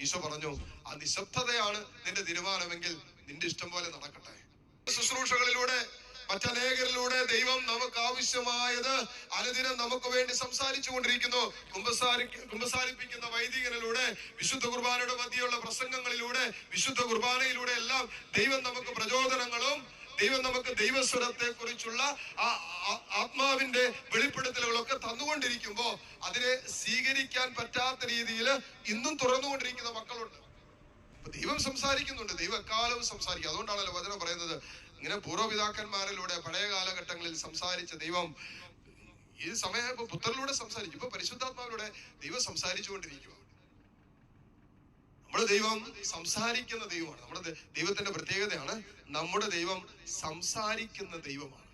ഈശോ പറഞ്ഞു ആ നിശബ്ദതയാണ് നിന്റെ തീരുമാനമെങ്കിൽ നിന്റെ ഇഷ്ടം പോലെ നടക്കട്ടെ. ശുശ്രൂഷകളിലൂടെ മറ്റനേകരിലൂടെ ദൈവം നമുക്ക് ആവശ്യമായത് അനുദിനം നമുക്ക് വേണ്ടി സംസാരിച്ചു കൊണ്ടിരിക്കുന്നു. കുമ്പസാരി കുമ്പസാരിപ്പിക്കുന്ന വൈദികനിലൂടെ വിശുദ്ധ കുർബാനയുടെ മധ്യയുള്ള പ്രസംഗങ്ങളിലൂടെ വിശുദ്ധ കുർബാനയിലൂടെ എല്ലാം ദൈവം നമുക്ക് പ്രചോദനങ്ങളും ദൈവം നമുക്ക് ദൈവസ്വരത്തെ കുറിച്ചുള്ള ആ ആത്മാവിന്റെ വെളിപ്പെടുത്തലുകളൊക്കെ തന്നുകൊണ്ടിരിക്കുമ്പോ അതിനെ സ്വീകരിക്കാൻ പറ്റാത്ത രീതിയിൽ ഇന്നും തുറന്നുകൊണ്ടിരിക്കുന്ന മക്കളുണ്ട്. ദൈവം സംസാരിക്കുന്നുണ്ട്. ദൈവം എക്കാലവും സംസാരിക്കും. അതുകൊണ്ടാണല്ലോ വചനം പറയുന്നത്. ഇങ്ങനെ പൂർവപിതാക്കന്മാരിലൂടെ പഴയ കാലഘട്ടങ്ങളിൽ സംസാരിച്ച ദൈവം ഈ സമയം ഇപ്പൊ പുത്രനിലൂടെ സംസാരിക്കും. ഇപ്പൊ പരിശുദ്ധാത്മാവിലൂടെ ദൈവം സംസാരിച്ചുകൊണ്ടിരിക്കുക നമ്മുടെ ദൈവം സംസാരിക്കുന്ന ദൈവമാണ്. നമ്മുടെ ദൈവത്തിന്റെ പ്രത്യേകതയാണ് നമ്മുടെ ദൈവം സംസാരിക്കുന്ന ദൈവമാണ്.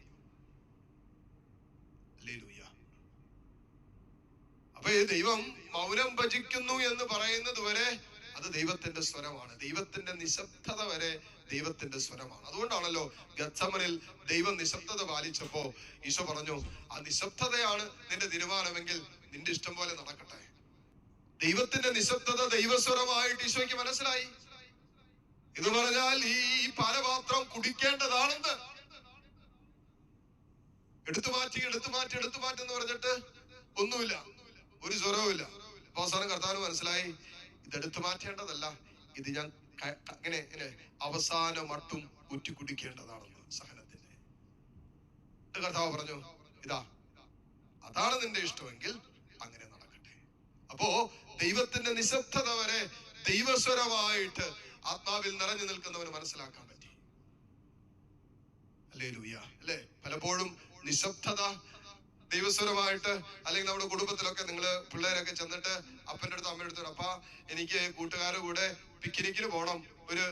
ദൈവം മൗനം ഭജിക്കുന്നു എന്ന് പറയുന്നത് വരെ അത് ദൈവത്തിന്റെ സ്വരമാണ്. ദൈവത്തിന്റെ നിശബ്ദത വരെ ദൈവത്തിന്റെ സ്വരമാണ്. അതുകൊണ്ടാണല്ലോ ഗത്തമനിൽ ദൈവം നിശബ്ദത പാലിച്ചപ്പോ ഈശോ പറഞ്ഞു ആ നിശബ്ദതയാണ് നിന്റെ തീരുമാനമെങ്കിൽ നിന്റെ ഇഷ്ടം പോലെ നടക്കട്ടെ. ദൈവത്തിന്റെ നിശബ്ദത ദൈവസ്വരമായിട്ട് ഈശോയ്ക്ക് മനസ്സിലായി. ഇത് പറഞ്ഞാൽ ഈ പാലപാത്രം കുടിക്കേണ്ടതാണെന്ന്. എടുത്തു മാറ്റി എടുത്തു മാറ്റി എടുത്തു മാറ്റി എന്ന് പറഞ്ഞിട്ട് ഒന്നുമില്ല. ഒരു സ്വരവുമില്ല അപ്പൊ അവസാനം കർത്താവിന് മനസ്സിലായി ഇതെടുത്തു മാറ്റേണ്ടതല്ല. ഇത് ഞാൻ അങ്ങനെ അവസാന മട്ടും ഊറ്റി കുടിക്കേണ്ടതാണെന്ന് സഹനത്തിന്റെ കർത്താവ് പറഞ്ഞു ഇതാ അതാണ് നിന്റെ ഇഷ്ടമെങ്കിൽ അങ്ങനെ നടക്കട്ടെ. അപ്പോ ദൈവത്തിന്റെ നിശബ്ദത വരെ ദൈവസ്വരമായിട്ട് ആത്മാവിൽ നിറഞ്ഞു നിൽക്കുന്നവന് മനസ്സിലാക്കാൻ പറ്റി. അല്ലേ ലൂയ അല്ലേ? പലപ്പോഴും നിശബ്ദത ദൈവസ്വരമായിട്ട് അല്ലെങ്കിൽ നമ്മുടെ കുടുംബത്തിലൊക്കെ നിങ്ങൾ പിള്ളേരൊക്കെ ചെന്നിട്ട് അപ്പന്റെ അടുത്ത് അമ്മയുടെ അടുത്ത് അപ്പ എനിക്ക് കൂട്ടുകാരുടെ കൂടെ പിക്നിക്കിന് പോകണം ഒരു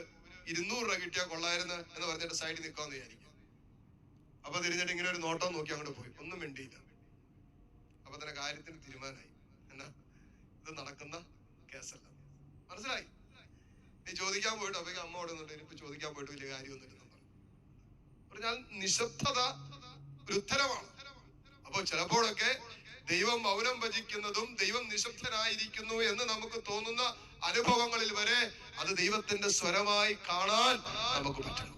ഇരുന്നൂറ് രൂപ കിട്ടിയാൽ കൊള്ളായിരുന്നു എന്ന് പറഞ്ഞിട്ട് സൈഡിൽ നിൽക്കാമെന്ന് വിചാരിക്കും അപ്പൊ തിരിഞ്ഞിട്ട് ഇങ്ങനെ ഒരു നോട്ടം നോക്കി അങ്ങോട്ട് പോയി. ഒന്നും മിണ്ടിയില്ല. അപ്പൊ തന്നെ കാര്യത്തിന് തീരുമാനമായി. എന്നാ ഇത് നടക്കുന്ന കേസല്ല. മനസ്സിലായി? നീ ചോദിക്കാൻ പോയിട്ട് അപ്പൊ അമ്മ അവിടെ നിന്നിട്ട് ഇനിയിപ്പോ ചോദിക്കാൻ പോയിട്ട് വലിയ കാര്യമൊന്നും ഇല്ലെന്ന് പറഞ്ഞു. പറഞ്ഞാൽ നിശബ്ദത ഒരു ഉത്തരമാണ്. അപ്പൊ ചിലപ്പോഴൊക്കെ ദൈവം മൗനം ഭജിക്കുന്നതും ദൈവം നിശബ്ദനായിരിക്കുന്നു എന്ന് നമുക്ക് തോന്നുന്ന അനുഭവങ്ങളിൽ വരെ അത് ദൈവത്തിന്റെ സ്വരമായി കാണാൻ നമുക്ക് പറ്റണം.